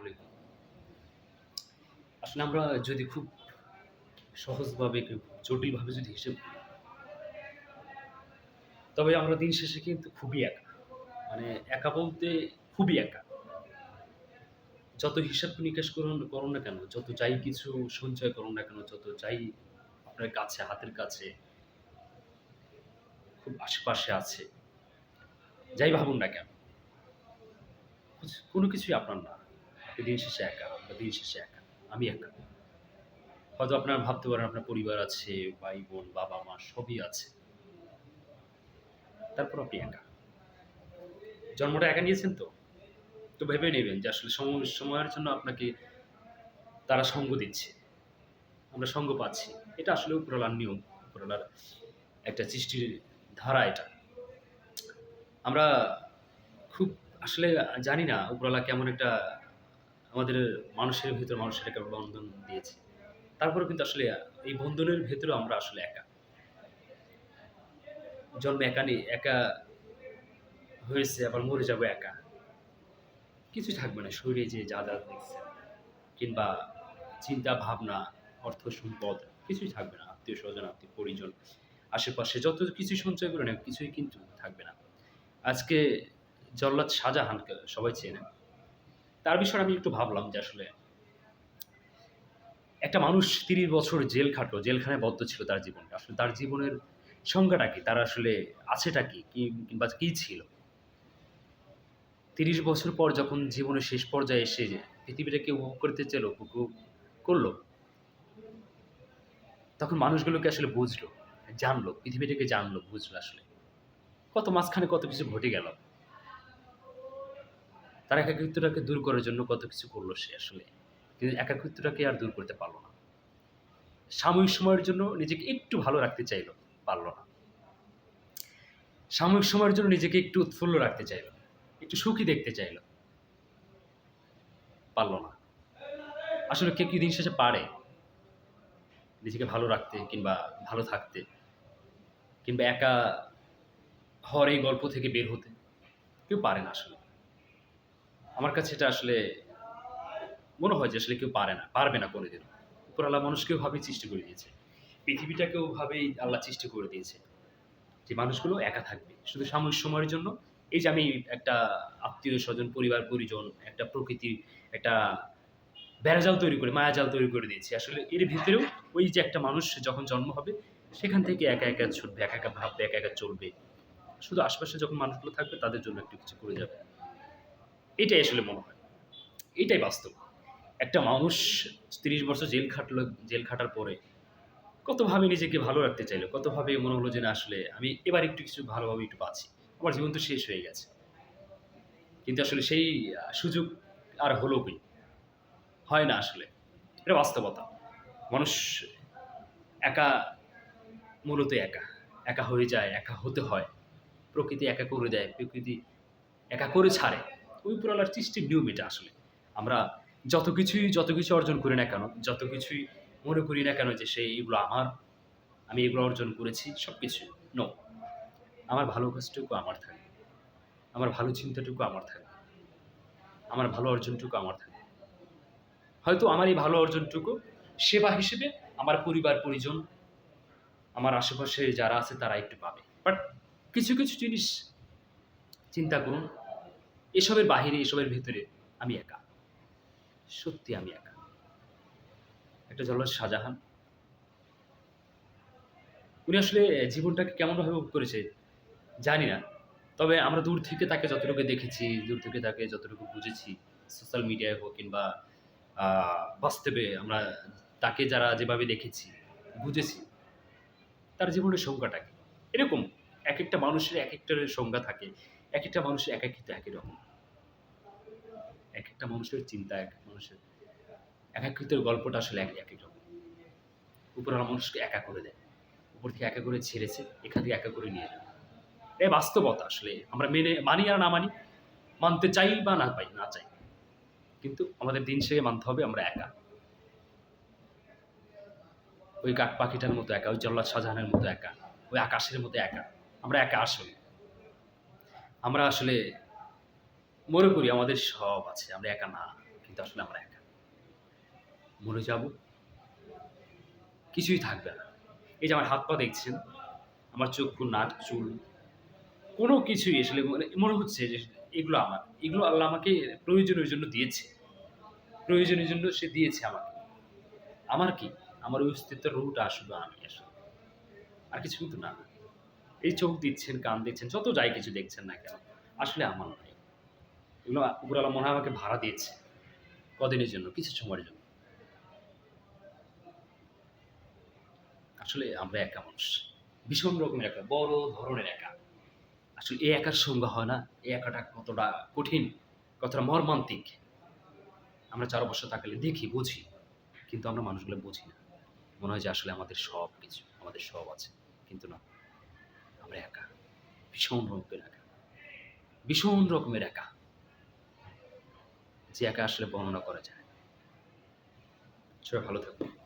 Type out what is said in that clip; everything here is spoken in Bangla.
অনেক আসলে আমরা যদি খুব সহজভাবে জটিলভাবে যদি হিসেব করি, তবে আমরা দিন শেষে কিন্তু খুবই একা। মানে একা বলতে খুবই একা। যত হিসাব নিকাশ করুন করুন না কেন, যত যাই কিছু সঞ্চয় করুন না কেন, যত যাই আপনার কাছে, হাতের কাছে, খুব আশেপাশে আছে, যাই ভাবুন না কেন, কোনো কিছুই আপনার না। দিন শেষে একা বা দিন শেষে একা, আমি একা। হয়তো আপনার ভাবতে পারেন, আপনার পরিবার আছে, ভাই, বোন, বাবা, মা, সবই আছে। তারপর আপনি একা। জন্মটা একা নিয়েছেন তো? তো ভেবে নেবেন যে আসলে সময়ের জন্য আপনাকে তারা সঙ্গ দিচ্ছে। আমরা সঙ্গ পাচ্ছি। এটা আসলে উপরওয়ালার নিয়ম, উপরওয়ালার একটা সৃষ্টির ধারা এটা। আমরা খুব আসলে জানি না উপরওয়ালা কেমন একটা আমাদের মানুষের ভিতর মানুষের একটা বন্ধন দিয়েছে। তারপরে কিন্তু আসলে এই বন্ধনের ভেতরেও আমরা আসলে একা। জন্ম একা নেই, একা হয়েছে, আবার মরে যাব একা। কিছু থাকবে না, শরীরে যে যা যা দেখছে। কিংবা চিন্তা, ভাবনা, অর্থ, সম্পদ, কিছুই থাকবে না। আত্মীয় স্বজন, আত্মীয় পরিজন, আশেপাশে যত কিছু সঞ্চয় করে না, কিছুই কিন্তু থাকবে না। আজকে জল্লাদ শাহজাহানকে সবাই চেনে। তার বিষয়ে আমি একটু ভাবলাম যে আসলে একটা মানুষ তিরিশ বছর জেল খাটলো জেলখানায় বদ্ধ ছিল তার জীবনটা। আসলে তার জীবনের সংজ্ঞাটা কি? তার আসলে আছেটা কি? কিংবা কী ছিল? তিরিশ বছর পর যখন জীবনের শেষ পর্যায়ে এসে পৃথিবীটাকে উপভোগ করতে চাইলো উপভোগ করল, তখন মানুষগুলোকে আসলে বুঝলো, জানলো, পৃথিবীটাকে জানলো, বুঝলো আসলে। কত মাঝখানে কত কিছু ঘটে গেল। তার একাকিত্বটাকে দূর করার জন্য কত কিছু করল সে আসলে। কিন্তু একাকিত্বটাকে আর দূর করতে পারল না। সাময়িক সময়ের জন্য নিজেকে একটু ভালো রাখতে চাইলো, পারল না। সাময়িক সময়ের জন্য নিজেকে একটু উৎফুল্ল রাখতে চাইলো, একটু সুখী দেখতে চাইলো, পারল না। আসলে কে কি দিন শেষে পারে? নিজেকে ভালো রাখতে কিংবা ভালো থাকতে, কিংবা একা হওয়ার এই গল্প থেকে বের হতে, কেউ পারে না আসলে। আমার কাছে এটা আসলে মনে হয় যে আসলে কেউ পারে না, পারবে না কোনোদিন উপর আল্লাহ মানুষকেও ভাবেই সৃষ্টি করে দিয়েছে। পৃথিবীটাকেও ভাবেই আল্লাহ সৃষ্টি করে দিয়েছে। যে মানুষগুলো একা থাকবে, শুধু সাময়িক সময়ের জন্য। এই যে আমি একটা আত্মীয় স্বজন পরিবার, পরিজন, একটা প্রকৃতির একটা বেড়াজাল তৈরি করে, মায়াজাল তৈরি করে দিয়েছি। আসলে এর ভিতরেও ওই যে একটা মানুষ যখন জন্ম হবে, সেখান থেকে একা একা ছুটবে, একা একা ভাববে, একা একা চলবে। শুধু আশপাশে যখন মানুষগুলো থাকবে, তাদের জন্য একটু কিছু করে যাবে। এটাই আসলে মনে হয়। এটাই বাস্তব। একটা মানুষ তিরিশ বছর জেল খাটলো, জেল খাটার পরে কতভাবে নিজেকে ভালো রাখতে চাইলো, কতভাবে মনে হলো যে না আসলে আমি এবার একটু কিছু ভালোভাবে একটু পাচ্ছি আমার জীবন তো শেষ হয়ে গেছে। কিন্তু আসলে সেই সুযোগ আর হলো কি হয় না আসলে। এটা বাস্তবতা। মানুষ একা, মূলত একা। একা হয়ে যায়, একা হতে হয়। প্রকৃতি একা করে দেয়, প্রকৃতি একা করে ছাড়ে। পুরালার সৃষ্টির নিয়ম এটা আসলে। আমরা যত কিছুই, যত কিছু অর্জন করি না কেন, যত কিছুই মনে করি না কেন যে সে এগুলো আমার, আমি এগুলো অর্জন করেছি সব কিছু নো আমার ভালো কাজটুকু আমার থাকবে। আমার ভালো চিন্তাটুকু আমার থাকবে। আমার ভালো অর্জনটুকু আমার থাকবে। হয়তো আমার এই ভালো অর্জনটুকু সেবা হিসেবে আমার পরিবার, পরিজন, আমার আশেপাশে যারা আছে তারা একটু পাবে। বাট কিছু কিছু জিনিস চিন্তা করুন। এসবের বাহিরে, এসবের ভেতরে আমি একা। সত্যি আমি একা। একটা জল শাহজাহান। উনি আসলে জীবনটাকে কেমনভাবে উপভোগ করেছে, জানি না। তবে আমরা দূর থেকে তাকে যতটুকু দেখেছি, দূর থেকে তাকে যতটুকু বুঝেছি সোশ্যাল মিডিয়ায় হোক কিংবা বাস্তবে আমরা তাকে যারা যেভাবে দেখেছি, বুঝেছি, তার জীবনের সংজ্ঞাটা কি? এরকম এক একটা মানুষের এক একটা সংজ্ঞা থাকে। এক একটা মানুষের একাকিত্ব একই রকম। এক একটা মানুষের চিন্তা, এক এক মানুষের একাকিত্বের গল্পটা আসলে এক একই রকম। উপরওয়ালা মানুষকে একা করে দেয়। উপর থেকে একা করে ছেড়েছে, এখান থেকে একা করে নিয়ে যায়। এই বাস্তবতা আসলে, আমরা মেনে, মানি আর না মানি, মানতে চাই বা না পাই, না চাই। কিন্তু আমাদের দিন শেষে মানতে হবে আমরা একা। ওই কাক পাখিটার মতো একা, ওই জল্লাদ শাহজাহানের মতো একা, ওই আকাশের মতো একা। আমরা একা আসলে। আমরা আসলে মনে করি আমাদের সব আছে, আমরা একা না, কিন্তু আসলে আমরা একা। মরে যাব, কিছুই থাকবে না। এই যে আমার হাত পা দেখছেন, আমার চক্ষু, নাক, চুল, কোনো কিছুই আসলে মানে মনে হচ্ছে যে এগুলো আমার, এগুলো আল্লাহ আমাকে প্রয়োজনের জন্য দিয়েছে। প্রয়োজনের জন্য সে দিয়েছে আমাকে। আমার কি? আমার ওই অস্তিত্বের রুটা আসলে আমি আসলে। আর কিছু কিন্তু না। এই চোখ দিচ্ছেন, কান দিচ্ছেন, যত যাই কিছু দেখছেন না কেন, আসলে আমার নয়। এগুলো উপরালা মনে হয় আমাকে ভাড়া দিয়েছে, কদিনের জন্য, কিছু সময়ের জন্য। আসলে আমরা একা মানুষ, ভীষণ রকমের একা, বড় ধরনের একা। আসলে এই একার সঙ্গে হয় না, এই একাটা কতটা কঠিন, কতটা মর্মান্তিক। আমরা চার বছর থাকলে দেখি, বুঝি, কিন্তু আমরা মানুষগুলো বুঝি না। মনে হয় যে আসলে আমাদের সব কিছু আমাদের সব আছে, কিন্তু না। আমরা একা, ভীষণ রকমের একা, ভীষণ রকমের একা। যে একা আসলে বর্ণনা করা যায় সবাই ভালো থাকবে